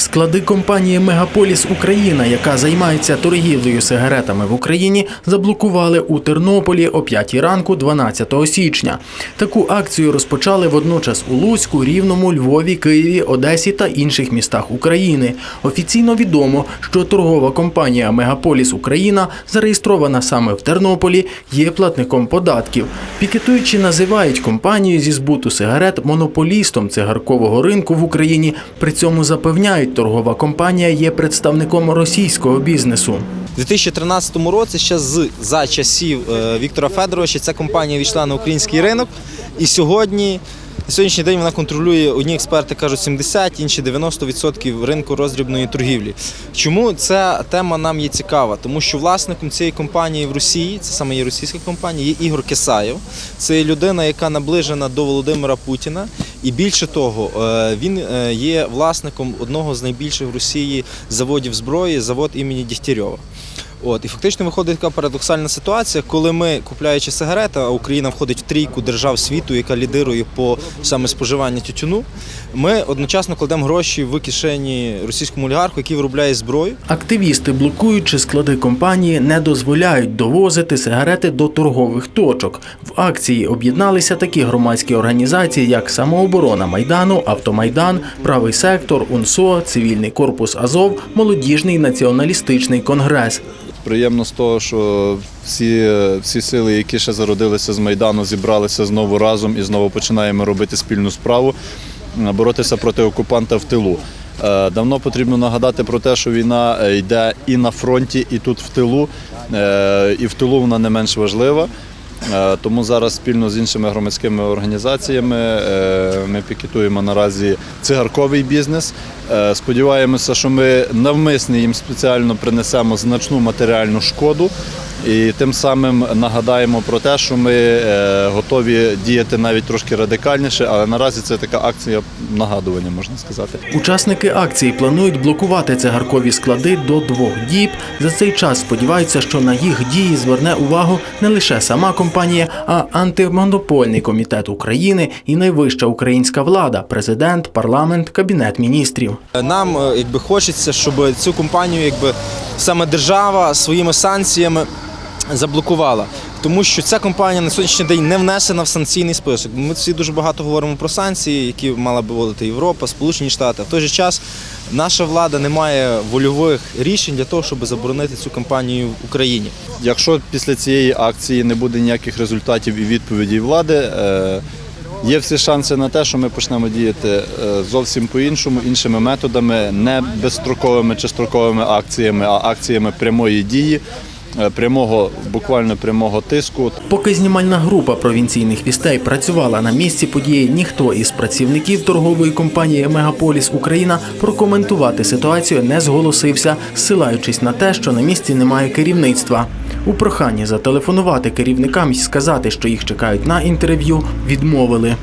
Склади компанії Мегаполіс Україна, яка займається торгівлею сигаретами в Україні, заблокували у Тернополі о 5 ранку 12 січня. Таку акцію розпочали водночас у Луцьку, Рівному, Львові, Києві, Одесі та інших містах України. Офіційно відомо, що торгова компанія Мегаполіс Україна, зареєстрована саме в Тернополі, є платником податків. Пікетуючі називають компанію зі збуту сигарет монополістом цигаркового ринку в Україні. При цьому запевняють, торгова компанія є представником російського бізнесу. У 2013 році, ще з за часів е, Віктора Федоровича, ця компанія війшла на український ринок, і сьогодні. На сьогоднішній день вона контролює одні експерти кажуть 70, інші 90% ринку роздрібної торгівлі. Чому ця тема нам є цікава? Тому що власником цієї компанії в Росії, це саме є російська компанія, є Ігор Кисаєв. Це людина, яка наближена до Володимира Путіна. І більше того, е, він е, є власником одного з найбільших в Росії заводів зброї, завод імені Дігтярьова. От і фактично виходить така парадоксальна ситуація, коли ми, купляючи сигарети, а Україна входить в трійку держав світу, яка лідирує по саме споживанню тютюну. Ми одночасно кладемо гроші в кишені російському олігарху, який виробляє зброю. Активісти, блокуючи склади компанії, не дозволяють довозити сигарети до торгових точок. В акції об'єдналися такі громадські організації, як Самооборона Майдану, Автомайдан, Правий сектор, УНСО, Цивільний корпус Азов, Молодіжний націоналістичний конгрес. Приємно з того, що всі, всі сили, які ще зародилися з Майдану, зібралися знову разом і знову починаємо робити спільну справу, е, боротися проти окупанта в тилу. Е, Давно потрібно нагадати про те, що війна е, йде і на фронті, і тут в тилу. І в тилу вона не менш важлива. Е, Тому зараз спільно з іншими громадськими організаціями е, ми пікетуємо наразі цигарковий бізнес. Е, Сподіваємося, що ми навмисно їм спеціально принесемо значну матеріальну шкоду. І тим самим нагадаємо про те, що ми готові діяти навіть трошки радикальніше, але наразі це така акція нагадування, можна сказати. Учасники акції планують блокувати цигаркові склади до двох діб. За цей час сподіваються, що на їх дії зверне увагу не лише сама компанія, а антимонопольний комітет України і найвища українська влада, президент, парламент, кабінет міністрів. Нам е, якби хочеться, щоб цю компанію, якби саме держава своїми санкціями заблокувала. Тому що ця компанія на сьогоднішній день не внесена в санкційний список. Ми всі дуже багато говоримо про санкції, які мала би вводити Європа, Сполучені Штати. В той же час наша влада не має вольових рішень для того, щоб заборонити цю компанію в Україні. Якщо після цієї акції не буде ніяких результатів і відповідей влади, е, є всі шанси на те, що ми почнемо діяти е, зовсім по-іншому, іншими методами, не безстроковими чи строковими акціями, а акціями прямої дії, прямого, буквально прямого тиску. Поки знімальна група провінційних вістей працювала на місці події, ніхто із працівників торгової компанії Мегаполіс Україна прокоментувати ситуацію не зголосився, ссилаючись на те, що на місці немає керівництва. У проханні зателефонувати керівникам і сказати, що їх чекають на інтерв'ю, відмовили.